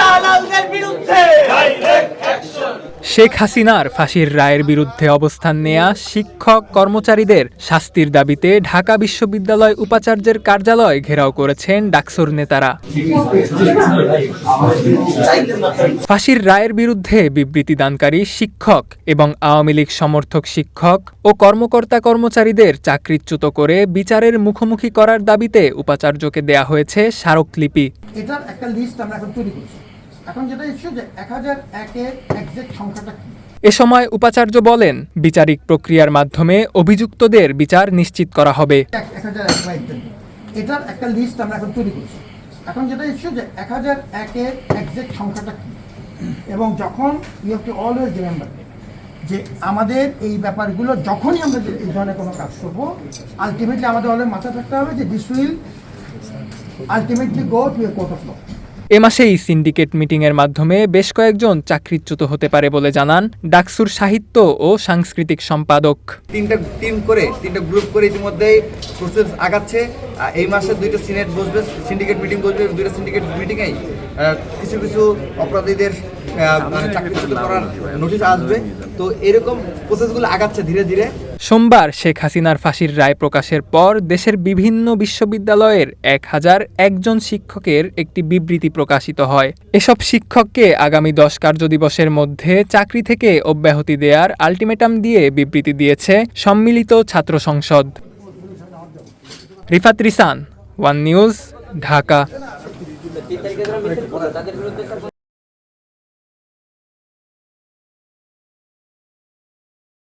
দালালদের বিরুদ্ধে। শেখ হাসিনার ফাঁসির রায়ের বিরুদ্ধে অবস্থান নেয়া শিক্ষক কর্মচারীদের শাস্তির দাবিতে ঢাকা বিশ্ববিদ্যালয় উপাচার্যের কার্যালয় ঘেরাও করেছেন ডাকসুর নেতারা। ফাঁসির রায়ের বিরুদ্ধে বিবৃতি দানকারী শিক্ষক এবং আওয়ামী লীগ সমর্থক শিক্ষক ও কর্মকর্তা কর্মচারীদের চাকরিচ্যুত করে বিচারের মুখোমুখি করার দাবিতে উপাচার্যকে দেয়া হয়েছে স্মারকলিপি। এটার একটা লিস্ট আমরা এখন তৈরি করছি। এখন যেটা ইস্যু যে এক হাজার একের একজ্যাক্ট সংখ্যাটা কি? এ সময় উপাচার্য বলেন বিচারিক প্রক্রিয়ার মাধ্যমে অভিযুক্তদের বিচার নিশ্চিত করা হবে। এটার একটা লিস্ট আমরা এখন তৈরি করছি। এখন যেটা ইস্যু যে এক হাজার একের একজ্যাক্ট সংখ্যাটা কি? এবং যখন you have to always remember যে আমাদের এই ব্যাপারগুলো যখনই আমরা এই ধরনের কোনো কাজ করব আলটিমেটলি আমাদের অলওয়েজ মাথায় থাকতে হবে যে this will ultimately go to a court of law এ মাসেই সিন্ডিকেট মিটিংয়ের মাধ্যমে বেশ কয়েকজন চাকরিচ্যুত হতে পারে বলে জানান ডাকসুর সাহিত্য ও সাংস্কৃতিক সম্পাদক। তিনটা টিম করে, তিনটা গ্রুপ করে ইতিমধ্যেই প্রসেস আগাচ্ছে। এই মাসে দুইটা সিনেট বসবে সিন্ডিকেট মিটিং বসবে দুইটা সিন্ডিকেট মিটিংয়েই কিছু কিছু অপরাধীদের মানে চাকরিচ্যুত করার নোটিশ আসবে। তো এরকম প্রসেসগুলো আগাচ্ছে ধীরে ধীরে। সোমবার শেখ হাসিনার ফাঁসির রায় প্রকাশের পর দেশের বিভিন্ন বিশ্ববিদ্যালয়ের এক হাজার একজন শিক্ষকের একটি বিবৃতি প্রকাশিত হয়। এসব শিক্ষককে আগামী দশ কার্যদিবসের মধ্যে চাকরি থেকে অব্যাহতি দেয়ার আলটিমেটাম দিয়ে বিবৃতি দিয়েছে সম্মিলিত ছাত্র সংসদ। Rifat Risan, One News, Dhaka.